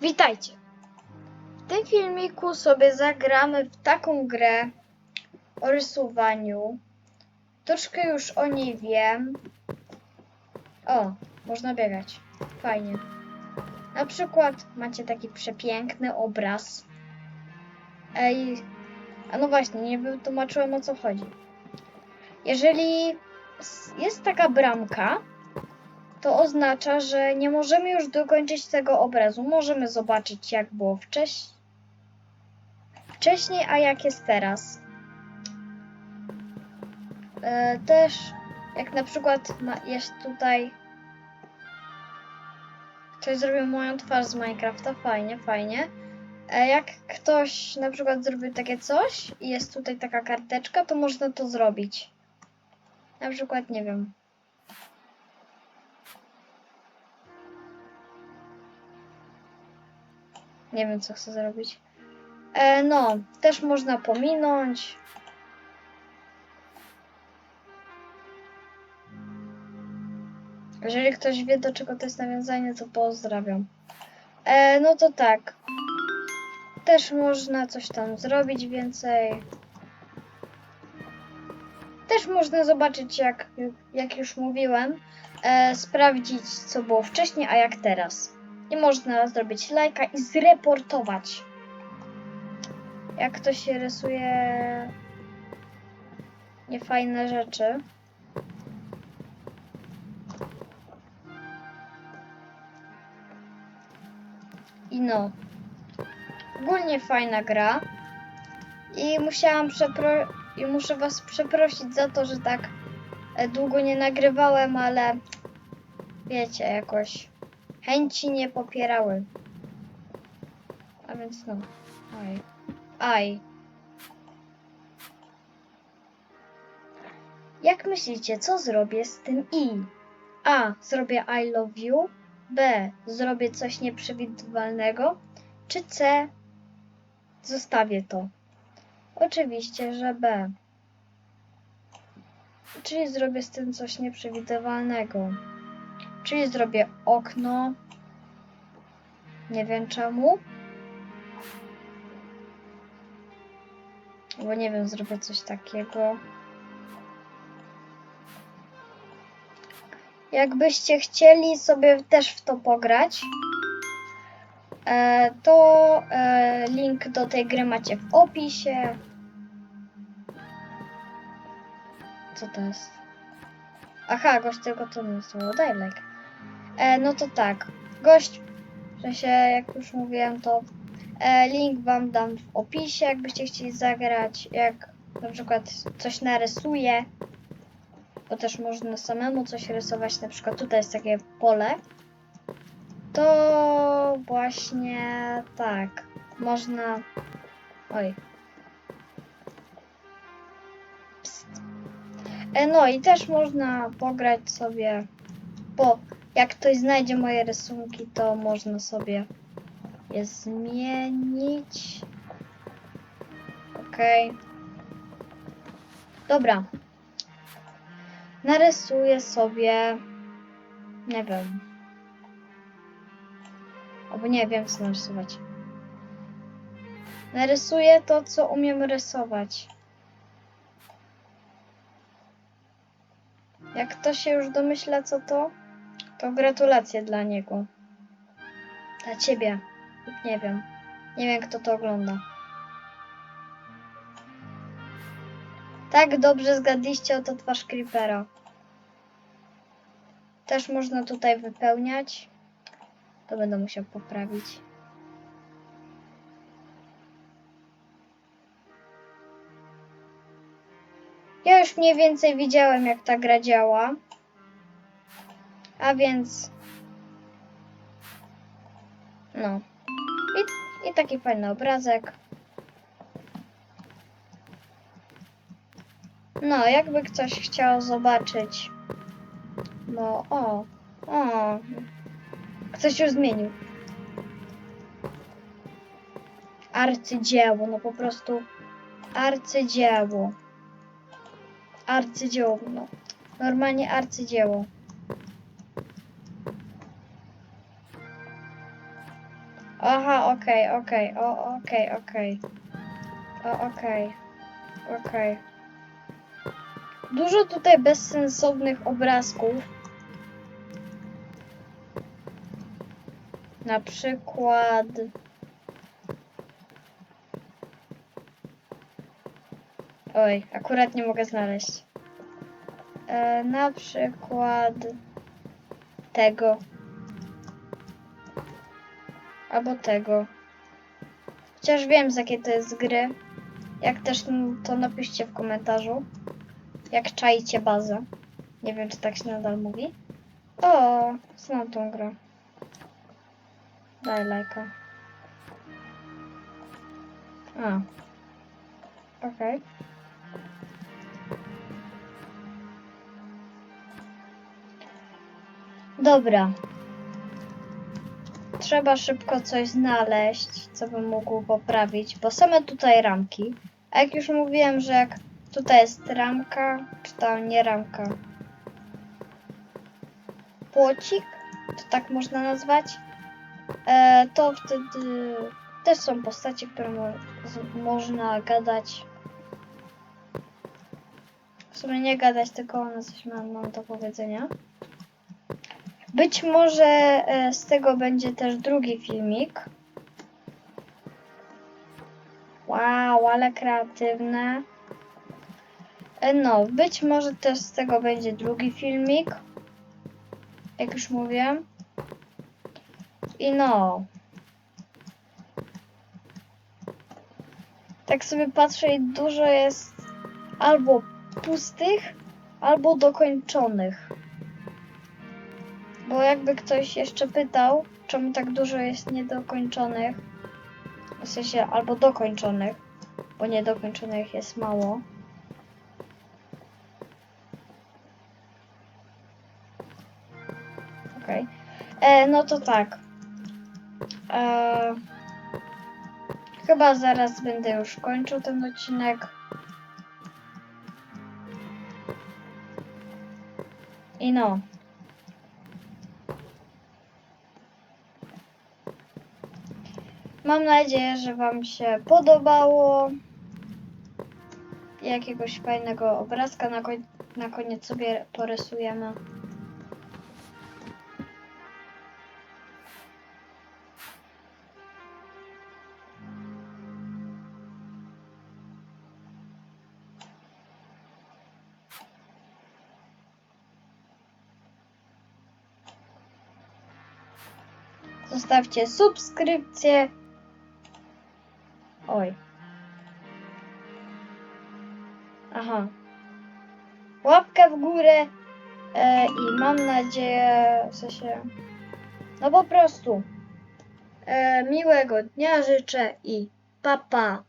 Witajcie! W tym filmiku sobie zagramy w taką grę o rysowaniu. Troszkę już o niej wiem. O, można biegać. Fajnie. Na przykład macie taki przepiękny obraz. Ej, a no właśnie, nie wytłumaczyłem o co chodzi. Jeżeli jest taka bramka, to oznacza, że nie możemy już dokończyć tego obrazu. Możemy zobaczyć, jak było wcześ... wcześniej, a jak jest teraz. E, też, jak na przykład ma, jest tutaj. Ktoś zrobił moją twarz z Minecrafta, fajnie, fajnie. E, jak ktoś na przykład zrobił takie coś i jest tutaj taka karteczka, to można to zrobić. Na przykład, nie wiem, Nie wiem, co chcę zrobić. E, no, też można pominąć. Jeżeli ktoś wie, do czego to jest nawiązanie, to pozdrawiam. E, no to tak. Też można coś tam zrobić więcej. Też można zobaczyć, jak, jak już mówiłem, e, sprawdzić, co było wcześniej, a jak teraz. Można zrobić lajka i zreportować. Jak ktoś się rysuje niefajne rzeczy. I no. Ogólnie fajna gra. I musiałam przepro... I muszę was przeprosić za to, że tak e, długo nie nagrywałem, ale wiecie, jakoś chęci nie popierały. A więc no. Aj. Aj. Jak myślicie, co zrobię z tym i? A. Zrobię I love you. B. Zrobię coś nieprzewidywalnego. Czy C. Zostawię to. Oczywiście, że B. Czyli zrobię z tym coś nieprzewidywalnego. Czyli zrobię okno. Nie wiem czemu. Bo nie wiem, zrobię coś takiego. Jakbyście chcieli sobie też w to pograć, e, to e, link do tej gry macie w opisie. Co to jest? Aha, gość tylko to nie daj like. E, no to tak, gość, w sensie jak już mówiłem, to e, link wam dam w opisie, jakbyście chcieli zagrać, jak na przykład coś narysuję, bo też można samemu coś rysować, na przykład tutaj jest takie pole, to właśnie tak, można, oj, Psst. E, no i też można pograć sobie, bo jak ktoś znajdzie moje rysunki, to można sobie je zmienić. Okej. Dobra. Narysuję sobie. Nie wiem. Albo nie wiem, co narysować. Narysuję to, co umiem rysować. Jak ktoś się już domyśla, co to, to gratulacje dla niego. Dla ciebie. Nie wiem. Nie wiem, kto to ogląda. Tak dobrze zgadliście oto twarz Creepera. Też można tutaj wypełniać. To będę musiał poprawić. Ja już mniej więcej widziałem, jak ta gra działa. A więc. No. I, i taki fajny obrazek. No, jakby ktoś chciał zobaczyć. No, o, o. Ktoś już zmienił. Arcydzieło, no po prostu arcydzieło. Arcydzieło, no. Normalnie arcydzieło. Aha, okej, okej, o, okej, okej. O, okej, okej. Dużo tutaj bezsensownych obrazków. Na przykład... Oj, akurat nie mogę znaleźć. E, na przykład tego. Albo tego. Chociaż wiem z jakiej to jest gry. Jak też mm, to napiszcie w komentarzu. Jak czaicie bazę. Nie wiem czy tak się nadal mówi. O, znam tą grę. Daj lajka. A. Okej. Dobra. Trzeba szybko coś znaleźć, co bym mógł poprawić, bo same tutaj ramki. A jak już mówiłem, że jak tutaj jest ramka, czy tam nie ramka, płocik, to tak można nazwać, e, to wtedy też są postacie, które mo można gadać. W sumie nie gadać, tylko one coś mam do powiedzenia. Być może e, z tego będzie też drugi filmik. Wow, ale kreatywne. E, No, być może też z tego będzie drugi filmik. Jak już mówiłem. I no. Tak sobie patrzę i dużo jest albo pustych, albo dokończonych. Bo jakby ktoś jeszcze pytał, czemu tak dużo jest niedokończonych, w sensie albo dokończonych, bo niedokończonych jest mało. Okej. E, No to tak. E, chyba zaraz będę już kończył ten odcinek. I no. Mam nadzieję, że Wam się podobało. Jakiegoś fajnego obrazka na, koń- na koniec sobie porysujemy. Zostawcie subskrypcję. Oj. Aha. Łapkę w górę e, i mam nadzieję, w sensie, no po prostu. E, miłego dnia życzę i pa pa.